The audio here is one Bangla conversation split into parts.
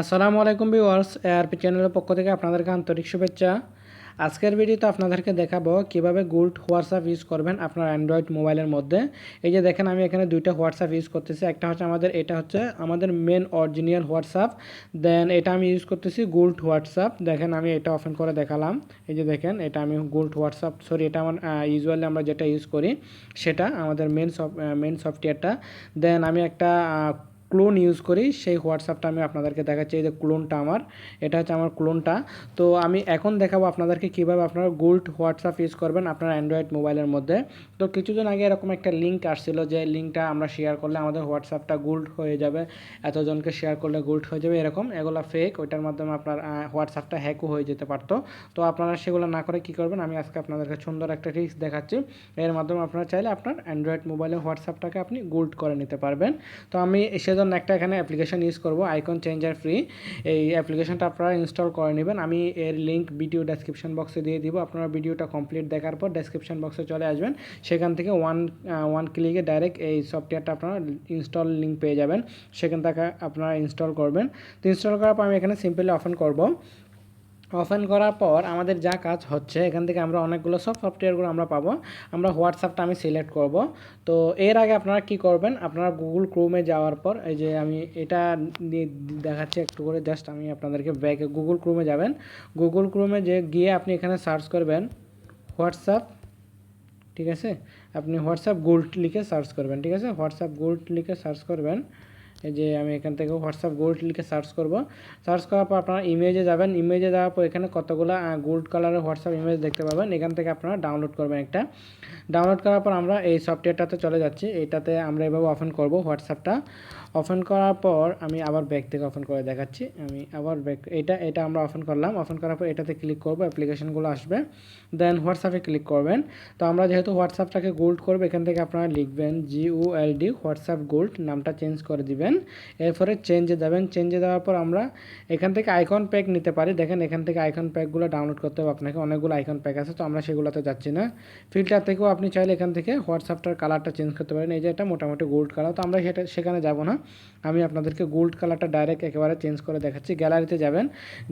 আসসালামু আলাইকুম ভিউয়ার্স এআরপি চ্যানেলের পক্ষ থেকে আপনাদেরকে আন্তরিক শুভেচ্ছা। আজকের ভিডিওতে আপনাদেরকে দেখাবো কীভাবে গুড হোয়াটসঅ্যাপ ইউজ করবেন আপনার অ্যান্ড্রয়েড মোবাইলের মধ্যে। এই যে দেখেন, আমি এখানে দুইটা হোয়াটসঅ্যাপ ইউজ করতেছি। একটা হচ্ছে আমাদের, এটা হচ্ছে আমাদের মেন অরিজিনাল হোয়াটসঅ্যাপ। দেন এটা আমি ইউজ করতেছি গুল্ড হোয়াটসঅ্যাপ। দেখেন, আমি এটা ওপেন করে দেখালাম। এই যে দেখেন, এটা আমি গুল্ড হোয়াটসঅ্যাপ সরি এটা আমার ইউজুয়ালি আমরা যেটা ইউজ করি, সেটা আমাদের মেন সফট মেন সফটওয়্যারটা দেন আমি একটা ক্লোন ইউজ করি, সেই হোয়াটসঅ্যাপটা আমি আপনাদেরকে দেখাচ্ছি, এই যে ক্লোনটা আমার, এটা হচ্ছে আমার ক্লোনটা তো আমি এখন দেখাবো আপনাদেরকে কীভাবে আপনারা গোল্ড হোয়াটসঅ্যাপ ইউজ করবেন আপনার অ্যান্ড্রয়েড মোবাইলের মধ্যে। তো কিছুদিন আগে এরকম একটা লিঙ্ক আসছিল যে লিঙ্কটা আমরা শেয়ার করলে আমাদের হোয়াটসঅ্যাপটা গোল্ড হয়ে যাবে, এতজনকে শেয়ার করলে গোল্ড হয়ে যাবে, এরকম। এগুলো ফেক ওইটার মাধ্যমে আপনার হোয়াটসঅ্যাপটা হ্যাকও হয়ে যেতে পারতো। তো আপনারা সেগুলো না করে কি করবেন? আমি আজকে আপনাদেরকে সুন্দর একটা রিস্ক দেখাচ্ছি। এর মাধ্যমে আপনারা চাইলে আপনার অ্যান্ড্রয়েড মোবাইলের হোয়াটসঅ্যাপটাকে আপনি গোল্ড করে নিতে পারবেন। তো আমি সেজন্য একটা এখানে অ্যাপ্লিকেশন ইউজ করব আইকন চেঞ্জার ফ্রি এই অ্যাপ্লিকেশনটা আপনারা ইনস্টল করে নেবেন। আমি এর লিঙ্ক ভিডিও ডেসক্রিপশন বক্সে দিয়ে দিব। আপনারা ভিডিওটা কমপ্লিট দেখার পর ডেসক্রিপশন বক্সে চলে আসবেন। সেখান থেকে ওয়ান ওয়ান ক্লিকে ডাইরেক্ট এই সফটওয়্যারটা আপনারা ইনস্টল লিঙ্ক পেয়ে যাবেন। সেখান থেকে আপনারা ইনস্টল করবেন। তো ইনস্টল করার পর আমি এখানে সিম্পলি অফেন করব। ওপেন করার পর আমাদের যা কাজ হচ্ছে, এখান থেকে আমরা অনেকগুলো সব সফটওয়্যারগুলো আমরা পাবো। আমরা হোয়াটসঅ্যাপটা আমি সিলেক্ট করব। তো এর আগে আপনারা কি করবেন, আপনারা গুগল ক্রোমে যাওয়ার পর, এই যে আমি এটা দেখাচ্ছি একটু করে জাস্ট আমি আপনাদেরকে ব্যাকে গুগল ক্রোমে যাবেন। গুগল ক্রোমে যে গিয়ে আপনি এখানে সার্চ করবেন হোয়াটসঅ্যাপ ঠিক আছে? আপনি হোয়াটসঅ্যাপ গোল্ড লিখে সার্চ করবেন, ঠিক আছে? হোয়াটসঅ্যাপ গোল্ড লিখে সার্চ করবেন। যে আমি এখান থেকে হোয়াটসঅ্যাপ গোল্ড লিখে সার্চ করব। সার্চ করার পর আপনারা ইমেজে যাবেন। ইমেজে যাওয়ার পর এখানে কতগুলো গোল্ড কালারের হোয়াটসঅ্যাপ ইমেজ দেখতে পাবেন। এখান থেকে আপনারা ডাউনলোড করবেন একটা। ডাউনলোড করার পর আমরা এই সফটওয়্যারটাতে চলে যাচ্ছি। এটাতে আমরা এভাবে ওপেন করব হোয়াটসঅ্যাপটা ওপেন করার পর আমি আবার ব্যাক থেকে ওপেন করে দেখাচ্ছি। আমি আবার ব্যাক এটা এটা আমরা ওপেন করলাম। ওপেন করার পর এটাতে ক্লিক করব অ্যাপ্লিকেশনগুলো আসবে। দেন হোয়াটসঅ্যাপে ক্লিক করবেন। তো আমরা যেহেতু হোয়াটসঅ্যাপটাকে গোল্ড করব, এখান থেকে আপনারা লিখবেন G O L WhatsApp gold নামটা চেঞ্জ করে দিবেন। এরপরে চেঞ্জে দেবেন। চেঞ্জে দেওয়ার পর আমরা এখান থেকে আইকন প্যাক নিতে পারি। দেখেন, এখান থেকে আইকন প্যাকগুলো ডাউনলোড করতে হবে আপনাকে। অনেকগুলো আইকন প্যাক আছে, তো আমরা সেগুলোতে যাচ্ছি না। ফিল্টার থেকেও আপনি চাইলে এখান থেকে হোয়াটসঅ্যাপটার কালারটা চেঞ্জ করতে পারেন। এই যে এটা মোটামুটি গোল্ড কালার তো আমরা সেটা, সেখানে যাব না। আমি আপনাদেরকে গোল্ড কালারটা ডাইরেক্ট একেবারে চেঞ্জ করে দেখাচ্ছি। গ্যালারিতে যাবেন।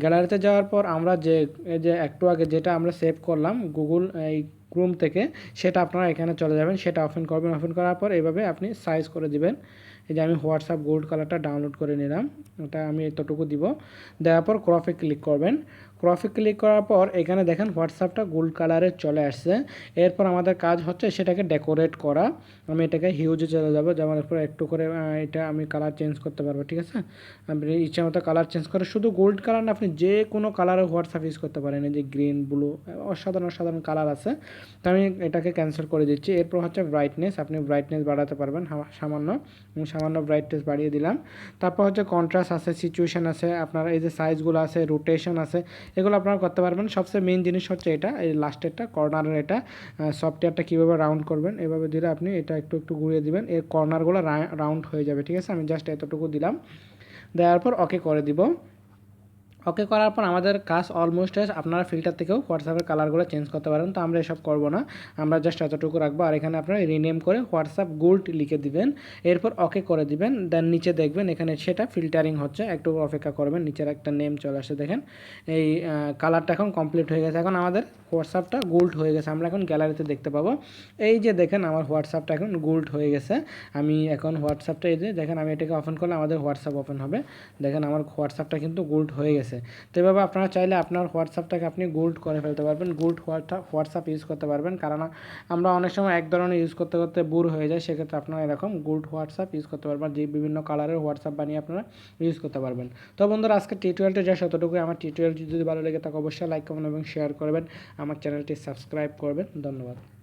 গ্যালারিতে যাওয়ার পর আমরা যে যে একটু আগে যেটা আমরা সেভ করলাম গুগল এই ক্রোম থেকে, সেটা আপনারা এখানে চলে যাবেন। সেটা ওপেন করবেন। ওপেন করার পর এইভাবে আপনি সাইজ করে দিবেন। এই যে আমি হোয়াটসঅ্যাপ গোল্ড কালারটা ডাউনলোড করে নিলাম, ওটা আমি এতটুকু দিব। দেওয়ার পর ক্রফে ক্লিক করবেন। ক্রফে ক্লিক করার পর এখানে দেখেন হোয়াটসঅ্যাপটা গোল্ড কালারে চলে আসছে। এরপর আমাদের কাজ হচ্ছে সেটাকে ডেকোরেট করা। আমি এটাকে হিউজে চলে যাব, যেমন এরপর একটু করে এটা আমি কালার চেঞ্জ করতে পারব, ঠিক আছে? আপনি ইচ্ছা মতো কালার চেঞ্জ করে, শুধু গোল্ড কালার না, আপনি যে কোনো কালারের হোয়াটসঅ্যাপ ইউজ করতে পারেন। যে গ্রিন ব্লু অসাধারণ অসাধারণ কালার আছে। তো আমি এটাকে ক্যান্সেল করে দিচ্ছি। এরপর হচ্ছে ব্রাইটনেস আপনি ব্রাইটনেস বাড়াতে পারবেন সামান্য। সামান্য ব্রাইটনেস বাড়িয়ে দিলাম। তারপর হচ্ছে কন্ট্রাস্ট আছে সিচুয়েশান আছে, আপনার এই যে সাইজগুলো আছে রোটেশন আছে, এগুলো আপনারা করতে পারবেন। সবচেয়ে মেন জিনিস হচ্ছে এটা, এই লাস্টেরটা কর্নারের এটা। সফটওয়্যারটা কীভাবে রাউন্ড করবেন, এভাবে দিলে আপনি এটা একটু একটু ঘুরিয়ে দেবেন। এর কর্নারগুলো রাউন্ড হয়ে যাবে, ঠিক আছে? আমি জাস্ট এতটুকু দিলাম। দেওয়ার পর ওকে করে দিব। ওকে করার পর আমাদের কাজ অলমোস্ট আপনারা ফিল্টার থেকেও হোয়াটসঅ্যাপের কালারগুলো চেঞ্জ করতে পারেন। তো আমরা এসব করব না। আমরা জাস্ট এতটুকু রাখব। আর এখানে আপনারা রিনেম করে হোয়াটসঅ্যাপ গোল্ড লিখে দিবেন। এরপর ওকে করে দিবেন। দেন নিচে দেখবেন এখানে সেটা ফিল্টারিং হচ্ছে। একটু অপেক্ষা করবেন। নিচের একটা নেম চলে আসে, দেখেন। এই কালারটা এখন কমপ্লিট হয়ে গেছে। এখন আমাদের হোয়াটসঅ্যাপটা গোল্ড হয়ে গেছে। আমরা এখন গ্যালারিতে দেখতে পাবো। এই যে দেখেন আমার হোয়াটসঅ্যাপটা এখন গোল্ড হয়ে গেছে। আমি এখন হোয়াটসঅ্যাপটা এই যে দেখেন, আমি এটাকে ওপেন করলে আমাদের হোয়াটসঅ্যাপ ওপেন হবে। দেখেন আমার হোয়াটসঅ্যাপটা কিন্তু গোল্ড হয়ে গেছে। তো এভাবে আপনারা চাইলে আপনার হোয়াটসঅ্যাপটাকে আপনি গোল্ড করে ফেলতে পারবেন। গোল্ড হোয়াটসঅ্যাপ হোয়াটসঅ্যাপ ইউজ করতে পারবেন। কারণ আমরা অনেক সময় এক ধরনের ইউজ করতে করতে বুর হয়ে যায় সেক্ষেত্রে আপনারা এরকম গোল্ড হোয়াটসঅ্যাপ ইউজ করতে পারবেন। যে বিভিন্ন কালারের হোয়াটসঅ্যাপ বানিয়ে আপনারা ইউজ করতে পারবেন। তো বন্ধুরা আজকে টিউটোরিয়ালটা যা ততটুকুই আমার টিউটোরিয়াল যদি ভালো লেগে থাকে, অবশ্যই লাইক করবেন এবং শেয়ার করবেন। আমার চ্যানেলটি সাবস্ক্রাইব করবেন। ধন্যবাদ।